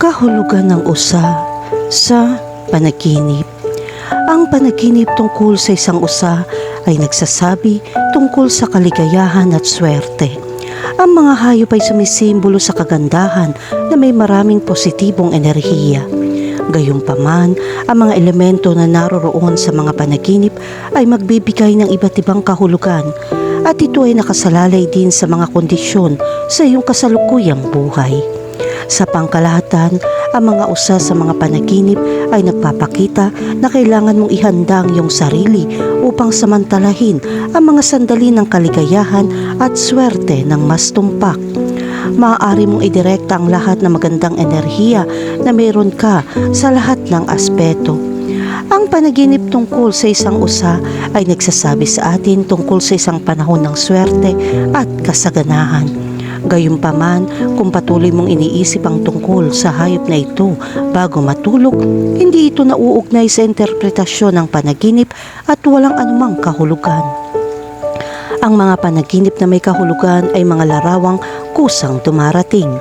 Kahulugan ng usa sa panaginip. Ang panaginip tungkol sa isang usa ay nagsasabi tungkol sa kaligayahan at swerte. Ang mga hayop ay sumisimbolo sa kagandahan na may maraming positibong enerhiya. Gayunpaman, ang mga elemento na naroroon sa mga panaginip ay magbibigay ng iba't ibang kahulugan at ito ay nakasalalay din sa mga kondisyon sa iyong kasalukuyang buhay. Sa pangkalahatan, ang mga usa sa mga panaginip ay nagpapakita na kailangan mong ihanda ang iyong sarili upang samantalahin ang mga sandali ng kaligayahan at swerte ng mas tumpak. Maaari mong idirekta ang lahat ng magandang enerhiya na meron ka sa lahat ng aspeto. Ang panaginip tungkol sa isang usa ay nagsasabi sa atin tungkol sa isang panahon ng swerte at kasaganahan. Gayunpaman, kung patuloy mong iniisip ang tungkol sa hayop na ito bago matulog, hindi ito nauugnay sa interpretasyon ng panaginip at walang anumang kahulugan. Ang mga panaginip na may kahulugan ay mga larawang kusang dumarating.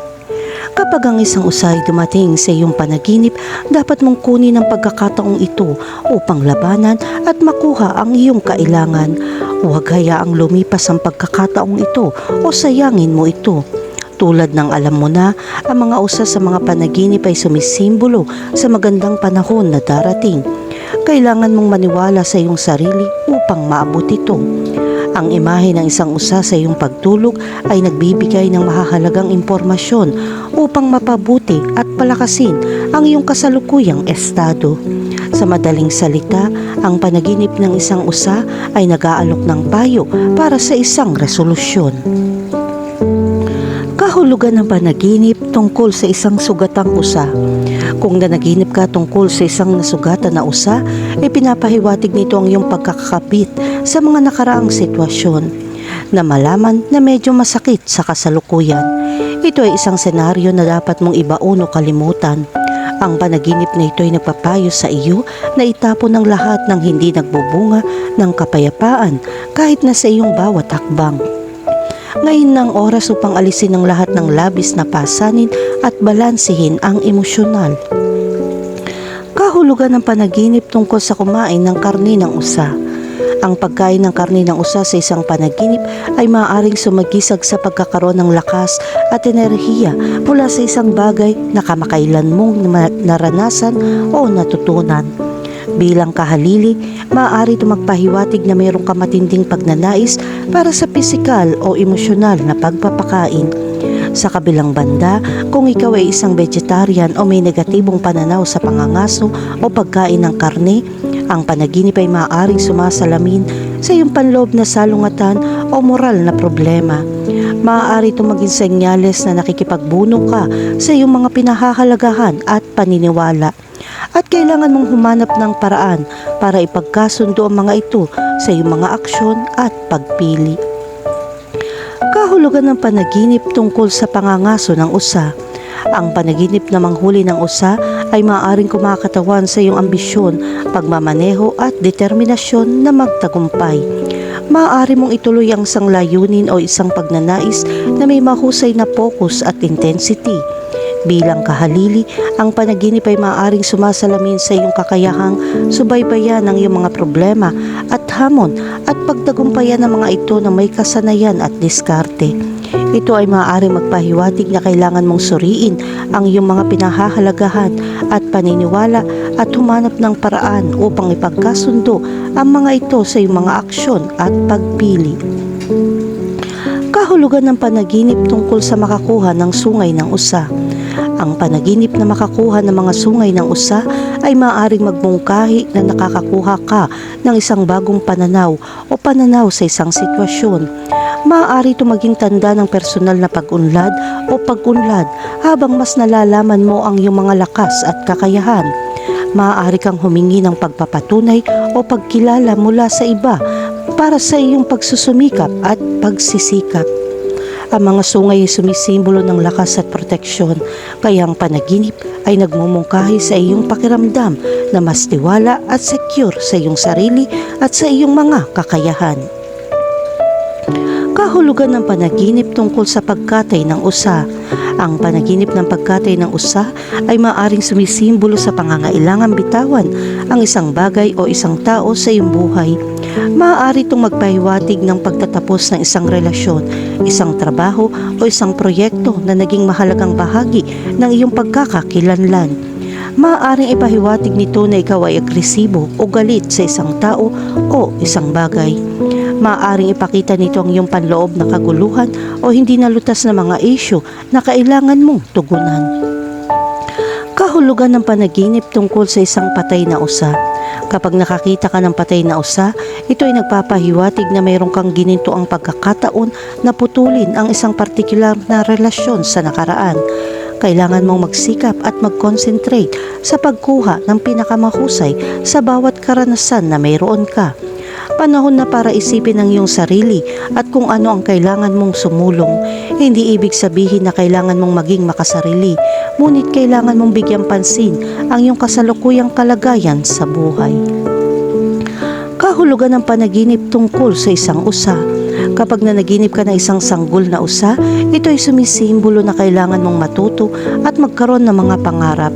Kapag ang isang usay dumating sa iyong panaginip, dapat mong kunin ang pagkakataong ito upang labanan at makuha ang iyong kailangan. Huwag hayaang lumipas ang pagkakataong ito o sayangin mo ito. Tulad ng alam mo na, ang mga usa sa mga panaginip ay sumisimbolo sa magandang panahon na darating. Kailangan mong maniwala sa iyong sarili upang maabot ito. Ang imahe ng isang usa sa iyong pagtulog ay nagbibigay ng mahahalagang impormasyon upang mapabuti at palakasin ang iyong kasalukuyang estado. Sa madaling salita, ang panaginip ng isang usa ay nag-aalok ng payo para sa isang resolusyon. Kahulugan ng panaginip tungkol sa isang sugatang usa. Kung nanaginip ka tungkol sa isang nasugatan na usa, ay pinapahiwatig nito ang iyong pagkakakapit sa mga nakaraang sitwasyon na malaman na medyo masakit sa kasalukuyan. Ito ay isang senaryo na dapat mong ibaon o kalimutan. Ang panaginip na ito ay nagpapayo sa iyo na itapon ng lahat ng hindi nagbubunga ng kapayapaan kahit na sa iyong bawat hakbang. Ngayon ng oras upang alisin ang lahat ng labis na pasanin at balansihin ang emosyonal. Kahulugan ng panaginip tungkol sa kumain ng karni ng usa. Ang pagkain ng karni ng usa sa isang panaginip ay maaaring sumagisag sa pagkakaroon ng lakas at enerhiya mula sa isang bagay na kamakailan mong na- naranasan o natutunan. Bilang kahalili, maaari ito magpahiwatig na mayroong ka matinding pagnanais para sa pisikal o emosyonal na pagpapakain. Sa kabilang banda, kung ikaw ay isang vegetarian o may negatibong pananaw sa pangangaso o pagkain ng karne, ang panaginip ay maaaring sumasalamin sa iyong panloob na salungatan o moral na problema. Maaari itong maging senyales na nakikipagbuno ka sa iyong mga pinahahalagahan at paniniwala. At kailangan mong humanap ng paraan para ipagkasundo ang mga ito sa iyong mga aksyon at pagpili. Kahulugan ng panaginip tungkol sa pangangaso ng usa. Ang panaginip na manghuli ng usa ay maaaring kumakatawan sa iyong ambisyon, pagmamaneho at determinasyon na magtagumpay. Maaari mong ituloy ang isang layunin o isang pagnanais na may mahusay na focus at intensity. Bilang kahalili, ang panaginip ay maaaring sumasalamin sa iyong kakayahang subaybayan ng iyong mga problema at hamon at pagtagumpayan ng mga ito na may kasanayan at diskarte. Ito ay maaaring magpahiwatig na kailangan mong suriin ang iyong mga pinahahalagahan at paniniwala at humanap ng paraan upang ipagkasundo ang mga ito sa iyong mga aksyon at pagpili. Kahulugan ng panaginip tungkol sa makakuha ng sungay ng usa. Ang panaginip na makakuha ng mga sungay ng usa ay maaaring magbungkahi na nakakakuha ka ng isang bagong pananaw o pananaw sa isang sitwasyon. Maaari ito maging tanda ng personal na pag-unlad o pag-unlad habang mas nalalaman mo ang iyong mga lakas at kakayahan. Maaari kang humingi ng pagpapatunay o pagkilala mula sa iba para sa iyong pagsusumikap at pagsisikap. Ang mga sungay ay sumisimbolo ng lakas at proteksyon, kaya ang panaginip ay nagmumungkahi sa iyong pakiramdam na mas tiwala at secure sa iyong sarili at sa iyong mga kakayahan. Kahulugan ng panaginip tungkol sa pagkatay ng usa. Ang panaginip ng pagkatay ng usa ay maaring sumisimbolo sa pangangailangan bitawan ang isang bagay o isang tao sa iyong buhay. Maaari itong magpahiwatig ng pagtatapos ng isang relasyon, isang trabaho o isang proyekto na naging mahalagang bahagi ng iyong pagkakakilanlan. Maaaring ipahiwatig nito na ikaw ay agresibo o galit sa isang tao o isang bagay. Maaaring ipakita nito ang iyong panloob na kaguluhan o hindi nalutas na mga isyu na kailangan mong tugunan. Kahulugan ng panaginip tungkol sa isang patay na usa. Kapag nakakita ka ng patay na usa, ito ay nagpapahiwatig na mayroon kang gininto ang pagkakataon na putulin ang isang partikular na relasyon sa nakaraan. Kailangan mong magsikap at mag-concentrate sa pagkuha ng pinakamahusay sa bawat karanasan na mayroon ka. Panahon na para isipin ang iyong sarili at kung ano ang kailangan mong sumulong. Hindi ibig sabihin na kailangan mong maging makasarili, ngunit kailangan mong bigyang pansin ang iyong kasalukuyang kalagayan sa buhay. Kahulugan ng panaginip tungkol sa isang usa. Kapag nanaginip ka ng isang sanggol na usa, ito ay sumisimbolo na kailangan mong matuto at magkaroon ng mga pangarap.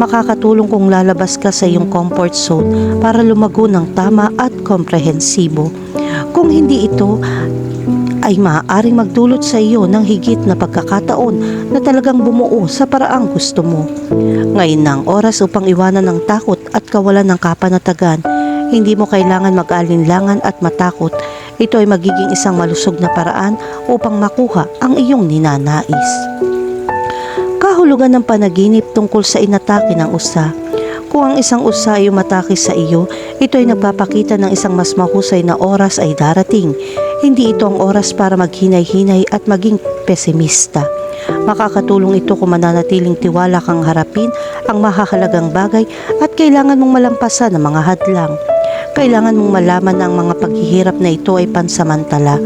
Makakatulong kung lalabas ka sa iyong comfort zone para lumago ng tama at komprehensibo. Kung hindi ito, ay maaaring magdulot sa iyo ng higit na pagkakataon na talagang bumuo sa paraang gusto mo. Ngayon na ang oras upang iwanan ng takot at kawalan ng kapanatagan. Hindi mo kailangan mag-alinlangan at matakot. Ito ay magiging isang malusog na paraan upang makuha ang iyong ninanais. Kahulugan ng panaginip tungkol sa inatake ng usa. Kung ang isang usa ay umatake sa iyo, ito ay nagpapakita ng isang mas mahusay na oras ay darating. Hindi ito ang oras para maghinay-hinay at maging pesimista. Makakatulong ito kung mananatiling tiwala kang harapin ang mahahalagang bagay at kailangan mong malampasan ang mga hadlang. Kailangan mong malaman na ang mga paghihirap na ito ay pansamantala.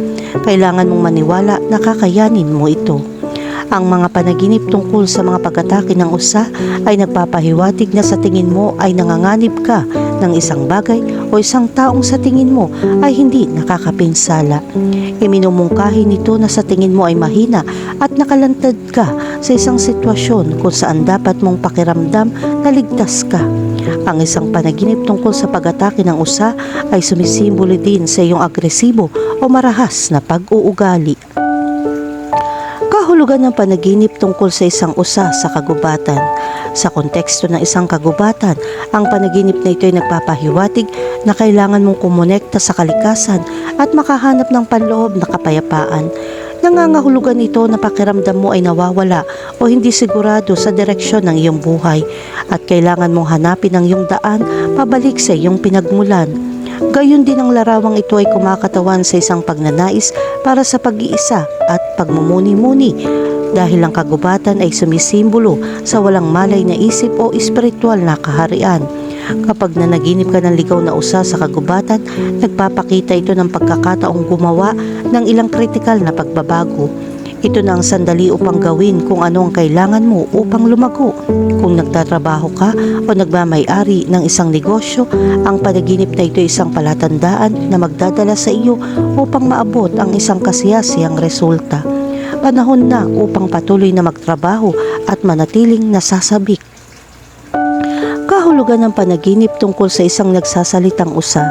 Kailangan mong maniwala na kakayanin mo ito. Ang mga panaginip tungkol sa mga pag-atake ng usa ay nagpapahiwatig na sa tingin mo ay nanganganib ka ng isang bagay o isang taong sa tingin mo ay hindi nakakapinsala. Iminumungkahi nito na sa tingin mo ay mahina at nakalantad ka sa isang sitwasyon kung saan dapat mong pakiramdam na ligtas ka. Ang isang panaginip tungkol sa pag-atake ng usa ay sumisimbolo din sa iyong agresibo o marahas na pag-uugali. Kahulugan ng panaginip tungkol sa isang usa sa kagubatan. Sa konteksto ng isang kagubatan, ang panaginip na ito ay nagpapahiwatig na kailangan mong kumonekta sa kalikasan at makahanap ng panloob na kapayapaan. Nangangahulugan ito na pakiramdam mo ay nawawala o hindi sigurado sa direksyon ng iyong buhay at kailangan mong hanapin ang iyong daan pabalik sa iyong pinagmulan. Gayon din ang larawang ito ay kumakatawan sa isang pagnanais para sa pag-iisa at pagmumuni-muni dahil ang kagubatan ay sumisimbolo sa walang malay na isip o espiritual na kaharian. Kapag nanaginip ka ng ligaw na usa sa kagubatan, nagpapakita ito ng pagkakataong gumawa ng ilang kritikal na pagbabago. Ito na ang sandali upang gawin kung ano ang kailangan mo upang lumago. Kung nagtatrabaho ka o nagmamayari ng isang negosyo, ang panaginip na ito ay isang palatandaan na magdadala sa iyo upang maabot ang isang kasiyasiyang resulta. Panahon na upang patuloy na magtrabaho at manatiling nasasabik. Kahulugan ng panaginip tungkol sa isang nagsasalitang usa.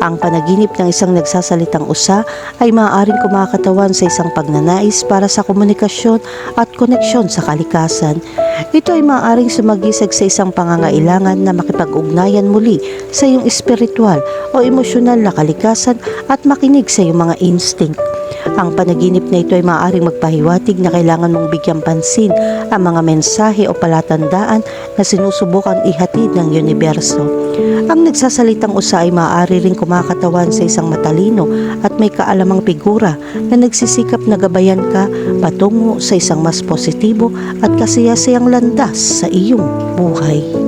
Ang panaginip ng isang nagsasalitang usa ay maaaring kumakatawan sa isang pagnanais para sa komunikasyon at koneksyon sa kalikasan. Ito ay maaaring sumagisag sa isang pangangailangan na makipag-ugnayan muli sa iyong espiritual o emosyonal na kalikasan at makinig sa iyong mga instinct. Ang panaginip na ito ay maaaring magpahiwatig na kailangan mong bigyang pansin ang mga mensahe o palatandaan na sinusubukan ihatid ng universo. Ang nagsasalitang usa ay maaari ring kumakatawan sa isang matalino at may kaalamang figura na nagsisikap na gabayan ka patungo sa isang mas positibo at kasiyasiyang landas sa iyong buhay.